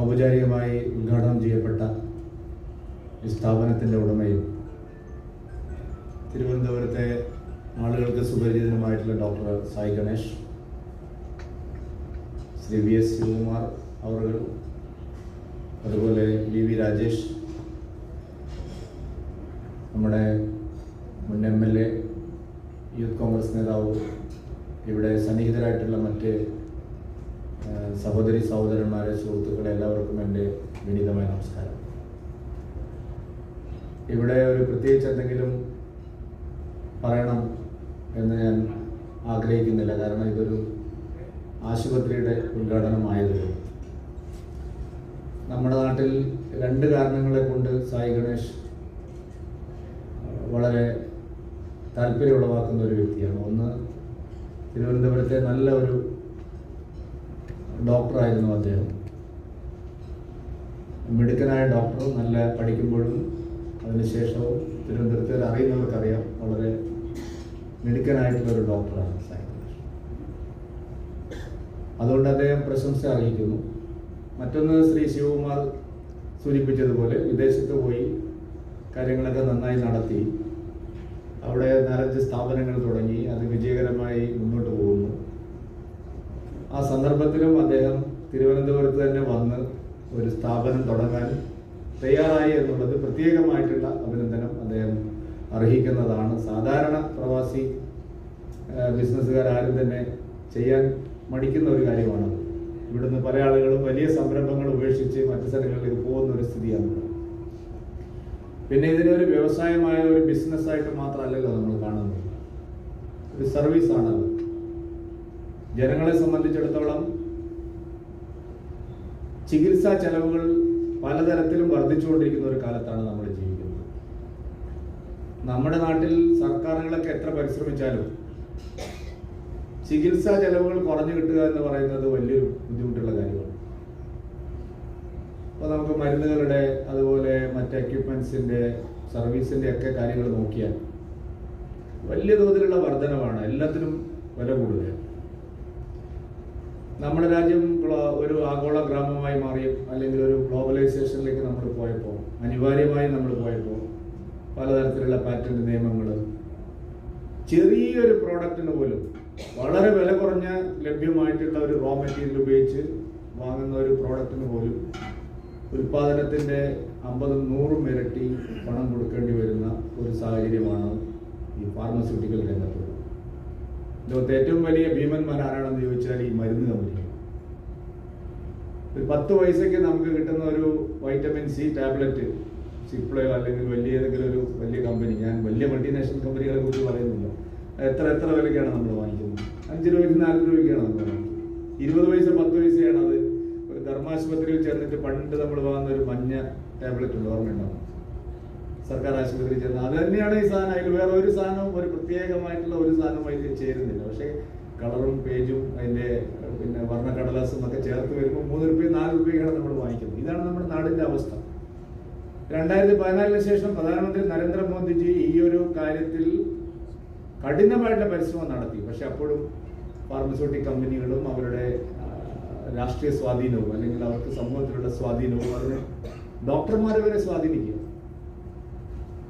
ഔപചാരികമായി ഉദ്ഘാടനം ചെയ്യപ്പെട്ട ഈ സ്ഥാപനത്തിന്റെ ഉടമയും തിരുവനന്തപുരത്തെ ആളുകൾക്ക് സുപരിചിതനുമായിട്ടുള്ള doctor Sai Ganesh Shri V S Sivakumar അവർ അതുപോലെ വി വി രാജേഷ് നമ്മുടെ മുൻ M L A youth Congress നേതാവ് ഇവിടെ സന്നിഹിതരായിട്ടുള്ള മറ്റ് സഹോദരി സഹോദരന്മാരെ സുഹൃത്തുക്കളെ എല്ലാവർക്കും എന്റെ വിനീതമായ നമസ്കാരം. ഇവിടെ ഒരു പ്രത്യേകിച്ച് എന്തെങ്കിലും പറയണം എന്ന് ഞാൻ ആഗ്രഹിക്കുന്നില്ല. കാരണം ഇതൊരു ആശുപത്രിയുടെ ഉദ്ഘാടനമായതുകൊണ്ട് നമ്മുടെ നാട്ടിൽ രണ്ട് കാരണങ്ങളെ കൊണ്ട് സായി ഗണേഷ് വളരെ താല്പര്യം ഉളവാക്കുന്ന ഒരു വ്യക്തിയാണ്. ഒന്ന് തിരുവനന്തപുരത്തെ നല്ല ഒരു ഡോക്ടറായിരുന്നു അദ്ദേഹം. മിടുക്കനായ ഡോക്ടർ നല്ല പഠിക്കുമ്പോഴും അതിനുശേഷവും തിരുവനന്തപുരത്തിൽ അറിയുന്നവർക്കറിയാം. വളരെ മിടുക്കനായിട്ടുള്ള ഒരു ഡോക്ടറാണ് സായി അതുകൊണ്ട് അദ്ദേഹം പ്രശംസ അറിയിക്കുന്നു. മറ്റൊന്ന് ശ്രീ ശിവകുമാർ സൂചിപ്പിച്ചതുപോലെ വിദേശത്ത് പോയി കാര്യങ്ങളൊക്കെ നന്നായി നടത്തി. അവിടെ നാലഞ്ച് സ്ഥാപനങ്ങൾ തുടങ്ങി. അത് വിജയകരമായി മുന്നോട്ട് പോകുന്നു. ആ സന്ദർഭത്തിലും അദ്ദേഹം തിരുവനന്തപുരത്ത് തന്നെ വന്ന് ഒരു സ്ഥാപനം തുടങ്ങാൻ തയ്യാറായി എന്നുള്ളത് പ്രത്യേകമായിട്ടുള്ള അഭിനന്ദനം അദ്ദേഹം അർഹിക്കുന്നതാണ്. സാധാരണ പ്രവാസി ബിസിനസ്സുകാർ ആരും തന്നെ ചെയ്യാൻ മടിക്കുന്ന ഒരു കാര്യമാണ് ഇവിടുന്ന് പല ആളുകളും വലിയ സംരംഭങ്ങൾ ഉപേക്ഷിച്ച് മറ്റു സ്ഥലങ്ങളിലേക്ക് പോകുന്ന ഒരു സ്ഥിതിയാണ് പിന്നെ ഇതിനെ ഒരു വ്യവസായമായ ഒരു ബിസിനസ് ബിസിനസ്സായിട്ട് മാത്രമല്ലല്ലോ നമ്മൾ കാണുന്നത്. ഒരു സർവീസാണത്. ജനങ്ങളെ സംബന്ധിച്ചിടത്തോളം ചികിത്സാ ചെലവുകൾ പലതരത്തിലും വർദ്ധിച്ചുകൊണ്ടിരിക്കുന്ന ഒരു കാലത്താണ് നമ്മൾ ജീവിക്കുന്നത്. നമ്മുടെ നാട്ടിൽ സർക്കാരുകളൊക്കെ എത്ര പരിശ്രമിച്ചാലും ചികിത്സാ ചെലവുകൾ കുറഞ്ഞു കിട്ടുക എന്ന് പറയുന്നത് വലിയൊരു ബുദ്ധിമുട്ടുള്ള കാര്യമാണ്. അപ്പോൾ നമുക്ക് മരുന്നുകളുടെ അതുപോലെ മറ്റ് എക്യുപ്മെന്റ്സിന്റെ സർവീസിന്റെ ഒക്കെ കാര്യങ്ങൾ നോക്കിയാൽ വലിയ തോതിലുള്ള വർധനമാണ് എല്ലാത്തിനും വില കൂടുതൽ നമ്മുടെ രാജ്യം ഒരു ആഗോള ഗ്രാമമായി മാറി അല്ലെങ്കിൽ ഒരു ഗ്ലോബലൈസേഷനിലേക്ക് നമ്മൾ പോയപ്പോൾ അനിവാര്യമായി നമ്മൾ പോയപ്പോൾ പലതരത്തിലുള്ള പാറ്റന്റ് നിയമങ്ങൾ ചെറിയൊരു പ്രോഡക്റ്റിന് പോലും വളരെ വില കുറഞ്ഞ ലഭ്യമായിട്ടുള്ള ഒരു റോ മെറ്റീരിയൽ ഉപയോഗിച്ച് വാങ്ങുന്ന ഒരു പ്രോഡക്റ്റിന് പോലും ഉൽപാദനത്തിന്റെ അമ്പതും നൂറും ഇരട്ടി പണം കൊടുക്കേണ്ടി വരുന്ന ഒരു സാഹചര്യമാണ് ഈ ഫാർമസ്യൂട്ടിക്കൽ രംഗത്തുള്ളത് ലോകത്തെ ഏറ്റവും വലിയ ഭീമന്മാർ ആരാണെന്ന് ചോദിച്ചാൽ ഈ മരുന്ന് കമ്പനികൾ. ഒരു പത്ത് പൈസയ്ക്ക് നമുക്ക് കിട്ടുന്ന ഒരു വൈറ്റമിൻ സി ടാബ്ലറ്റ് സിപ്ലയോ അല്ലെങ്കിൽ വലിയ ഏതെങ്കിലും ഒരു വലിയ കമ്പനി ഞാൻ വലിയ മൾട്ടിനാഷണൽ കമ്പനികളെ കുറിച്ച് പറയുന്നില്ല. എത്ര എത്ര വിലയ്ക്കാണ് നമ്മൾ വാങ്ങിക്കുന്നത്? അഞ്ച് രൂപയ്ക്ക് നാല് രൂപയ്ക്കാണ് നമ്മൾ വാങ്ങിക്കുന്നത്. ഇരുപത് പൈസ പത്ത് പൈസയാണ് അത്. ഒരു ധർമാശുപത്രിയിൽ ചെന്നിട്ട് പണ്ട് നമ്മൾ വാങ്ങുന്ന ഒരു മഞ്ഞ ടാബ്ലറ്റ് ഉണ്ട് ഓർമ്മയുണ്ടാവും സർക്കാർ ആശുപത്രിയിൽ ചെന്ന് അത് തന്നെയാണ് ഈ സാധനം. അതിൽ വേറെ ഒരു സാധനവും ഒരു പ്രത്യേകമായിട്ടുള്ള ഒരു സാധനവും അതിൽ ചേരുന്നില്ല. പക്ഷേ കളറും പേജും അതിന്റെ ഏഹ്, പിന്നെ വർണക്കടലാസും ഒക്കെ ചേർത്ത് വരുമ്പോൾ മൂന്ന് രൂപയും നാല് രൂപയാണ് നമ്മൾ വാങ്ങിക്കുന്നത്. ഇതാണ് നമ്മുടെ നാടിന്റെ അവസ്ഥ. രണ്ടായിരത്തി പതിനാലിന് ശേഷം പ്രധാനമന്ത്രി നരേന്ദ്രമോദിജി ഈ ഒരു കാര്യത്തിൽ കഠിനമായിട്ടുള്ള പരിശ്രമം നടത്തി. പക്ഷെ അപ്പോഴും ഫാർമസ്യൂട്ടിക് കമ്പനികളും അവരുടെ രാഷ്ട്രീയ സ്വാധീനവും അല്ലെങ്കിൽ അവർക്ക് സമൂഹത്തിലുള്ള സ്വാധീനവും അവരുടെ ഡോക്ടർമാരെ വരെ സ്വാധീനിക്കുക.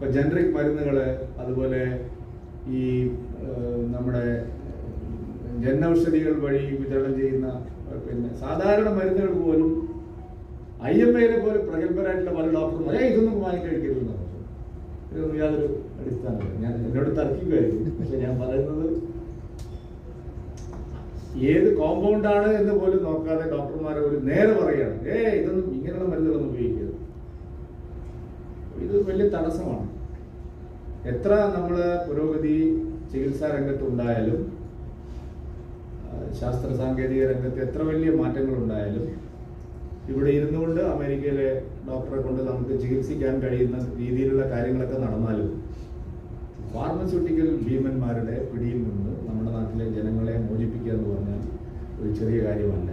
ഇപ്പൊ ജനറിക് മരുന്നുകൾ അതുപോലെ ഈ നമ്മുടെ ജനൌഷധികൾ വഴി വിതരണം ചെയ്യുന്ന പിന്നെ സാധാരണ മരുന്നുകൾക്ക് പോലും ഐ എം എയിലെ പോലെ പ്രഗത്ഭരായിട്ടുള്ള പല ഡോക്ടർമാർ "ഏയ്, ഇതൊന്നും പറഞ്ഞു. ഇതൊന്നും യാതൊരു അടിസ്ഥാനമില്ല. ഞാൻ എന്നോട് തർക്കിക്കുമായിരുന്നു പക്ഷെ ഞാൻ പറയുന്നത് ഏത് കോമ്പൗണ്ടാണ് എന്ന് പോലും നോക്കാതെ ഡോക്ടർമാരെ ഒരു നേരെ പറയാണ് ഏ ഇതൊന്നും ഇങ്ങനെയുള്ള മരുന്നുകളൊന്നും ഉപയോഗിക്കരുത്. ഇത് വലിയ തടസ്സമാണ്. എത്ര നമ്മൾ പുരോഗതി ചികിത്സാ രംഗത്തുണ്ടായാലും ശാസ്ത്ര സാങ്കേതിക രംഗത്ത് എത്ര വലിയ മാറ്റങ്ങൾ ഉണ്ടായാലും ഇവിടെ ഇരുന്നുകൊണ്ട് അമേരിക്കയിലെ ഡോക്ടറെ കൊണ്ട് നമുക്ക് ചികിത്സിക്കാൻ കഴിയുന്ന രീതിയിലുള്ള കാര്യങ്ങളൊക്കെ നടന്നാലും ഫാർമസ്യൂട്ടിക്കൽ ഭീമന്മാരുടെ പിടിയിൽ നിന്ന് നമ്മുടെ നാട്ടിലെ ജനങ്ങളെ മോചിപ്പിക്കുക എന്ന് പറഞ്ഞാൽ ഒരു ചെറിയ കാര്യമല്ല.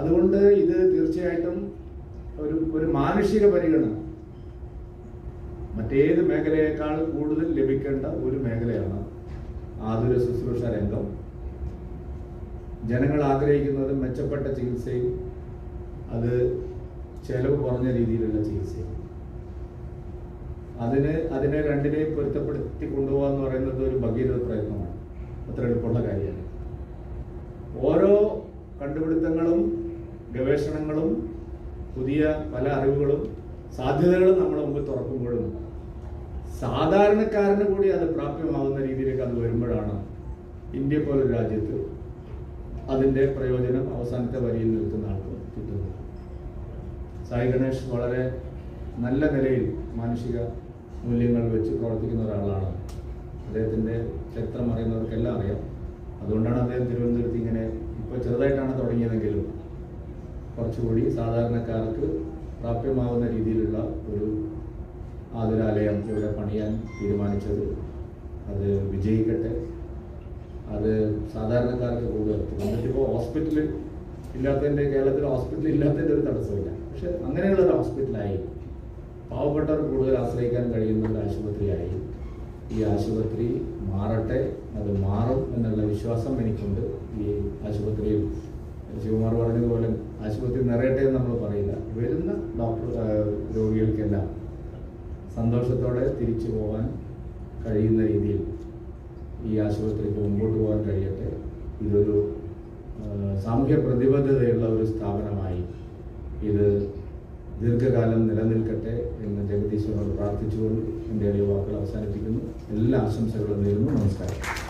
അതുകൊണ്ട് ഇത് തീർച്ചയായിട്ടും ഒരു ഒരു മാനുഷിക പരിഗണന മറ്റേത് മേഖലയേക്കാൾ കൂടുതൽ ലഭിക്കേണ്ട ഒരു മേഖലയാണ് ആതുര ശുശ്രൂഷ രംഗം. ജനങ്ങൾ ആഗ്രഹിക്കുന്നത് മെച്ചപ്പെട്ട ചികിത്സയും അത് ചെലവ് കുറഞ്ഞ രീതിയിലുള്ള ചികിത്സയും. അതിന് അതിനെ രണ്ടിനെയും പൊരുത്തപ്പെടുത്തി കൊണ്ടുപോകുക എന്ന് പറയുന്നത് ഒരു ഭഗീരഥ പ്രയത്നമാണ്. അത്ര എളുപ്പമുള്ള കാര്യമാണ്. ഓരോ കണ്ടുപിടുത്തങ്ങളും ഗവേഷണങ്ങളും പുതിയ പല അറിവുകളും സാധ്യതകളും നമ്മുടെ മുമ്പിൽ തുറക്കുമ്പോഴും സാധാരണക്കാരന് കൂടി അത് പ്രാപ്യമാകുന്ന രീതിയിലേക്ക് അത് വരുമ്പോഴാണ് ഇന്ത്യ പോലൊരു രാജ്യത്ത് അതിന്റെ പ്രയോജനം അവസാനത്തെ വരിയിൽ നിൽക്കുന്ന ആൾക്ക് കിട്ടുന്നത്. സായി ഗണേഷ് വളരെ നല്ല നിലയിൽ മാനുഷിക മൂല്യങ്ങൾ വെച്ച് പ്രവർത്തിക്കുന്ന ഒരാളാണ്. അദ്ദേഹത്തിന്റെ ചരിത്രം അറിയുന്നവർക്കെല്ലാം അറിയാം. അതുകൊണ്ടാണ് അദ്ദേഹം തിരുവനന്തപുരത്ത് ഇങ്ങനെ ഇപ്പോൾ ചെറുതായിട്ടാണ് തുടങ്ങിയതെങ്കിലും കുറച്ചുകൂടി സാധാരണക്കാർക്ക് പ്രാപ്യമാകുന്ന രീതിയിലുള്ള ഒരു ആതുരാലയം ഇവിടെ പണിയാൻ തീരുമാനിച്ചത്. അത് വിജയിക്കട്ടെ. അത് സാധാരണക്കാർക്ക് കൂടുതൽ എന്നിട്ടിപ്പോൾ ഹോസ്പിറ്റൽ ഇല്ലാത്തതിന്റെ കേരളത്തിൽ ഹോസ്പിറ്റൽ ഇല്ലാത്തതിന്റെ ഒരു തടസ്സമില്ല. പക്ഷെ അങ്ങനെയുള്ളൊരു ഹോസ്പിറ്റലായി പാവപ്പെട്ടവർ കൂടുതൽ ആശ്രയിക്കാൻ കഴിയുന്ന ഒരു ആശുപത്രിയായി. ഈ ആശുപത്രി മാറട്ടെ അത് മാറും എന്നുള്ള വിശ്വാസം എനിക്കുണ്ട്. ഈ ആശുപത്രിയിൽ ശിവകുമാർ പറഞ്ഞതുപോലെ ആശുപത്രി നിറയട്ടെ എന്ന് നമ്മൾ പറയില്ല വരുന്ന ഡോക്ടർ രോഗികൾക്കെല്ലാം സന്തോഷത്തോടെ തിരിച്ചു പോകാൻ കഴിയുന്ന രീതിയിൽ ഈ ആശുപത്രിക്ക് മുമ്പോട്ട് പോകാൻ കഴിയട്ടെ. ഇതൊരു സാമൂഹ്യ പ്രതിബദ്ധതയുള്ള ഒരു സ്ഥാപനമായി ഇത് ദീർഘകാലം നിലനിൽക്കട്ടെ എന്ന് ജഗദീശ്വരനോട് പ്രാർത്ഥിച്ചുകൊണ്ട് എന്റെ വാക്കുകൾ അവസാനിപ്പിക്കുന്നു. എല്ലാ ആശംസകളും നേരുന്നു. നമസ്കാരം.